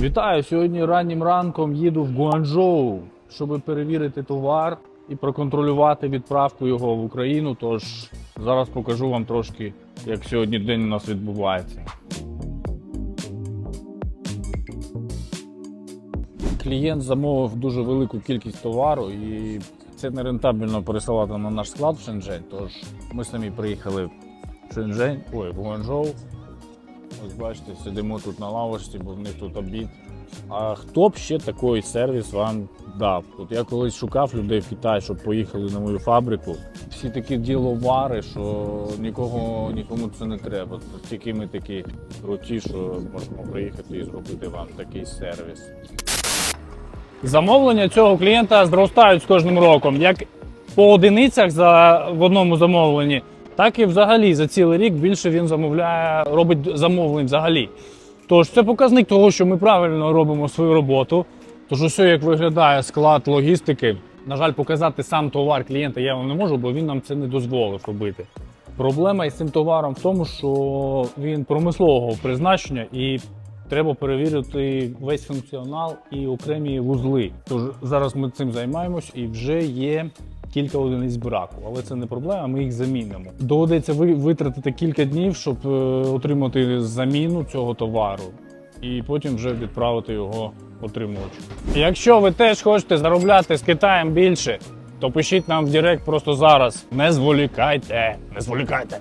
Вітаю! Сьогодні раннім ранком їду в Гуанчжоу, щоб перевірити товар і проконтролювати відправку його в Україну. Тож зараз покажу вам трошки, як сьогодні день у нас відбувається. Клієнт замовив дуже велику кількість товару і це не рентабельно пересилати на наш склад в Шенжень. Тож ми самі приїхали в Шенжень, ой, в Гуанчжоу. Ось бачите, сидимо тут на лавочці, бо в них тут обід. А хто б ще такий сервіс вам дав? От я колись шукав людей в Китаї, щоб поїхали на мою фабрику. Всі такі діловари, що нікого нікому це не треба. Тільки ми такі круті, що можемо приїхати і зробити вам такий сервіс. Замовлення цього клієнта зростають з кожним роком, як по одиницях за в одному замовленні, так і взагалі за цілий рік більше він замовляє, робить замовлень взагалі. Тож це показник того, що ми правильно робимо свою роботу. Тож ось як виглядає склад логістики. На жаль, показати сам товар клієнта я вам не можу, бо він нам це не дозволив робити. Проблема із цим товаром в тому, що він промислового призначення і треба перевірити весь функціонал і окремі вузли. Тож зараз ми цим займаємось і вже є кілька одиниць браку, але це не проблема. Ми їх замінимо. Доведеться ви- витратити кілька днів, щоб е, отримати заміну цього товару, і потім вже відправити його отримувачу. Якщо ви теж хочете заробляти з Китаєм більше, то пишіть нам в Директ просто зараз. Не зволікайте, не зволікайте.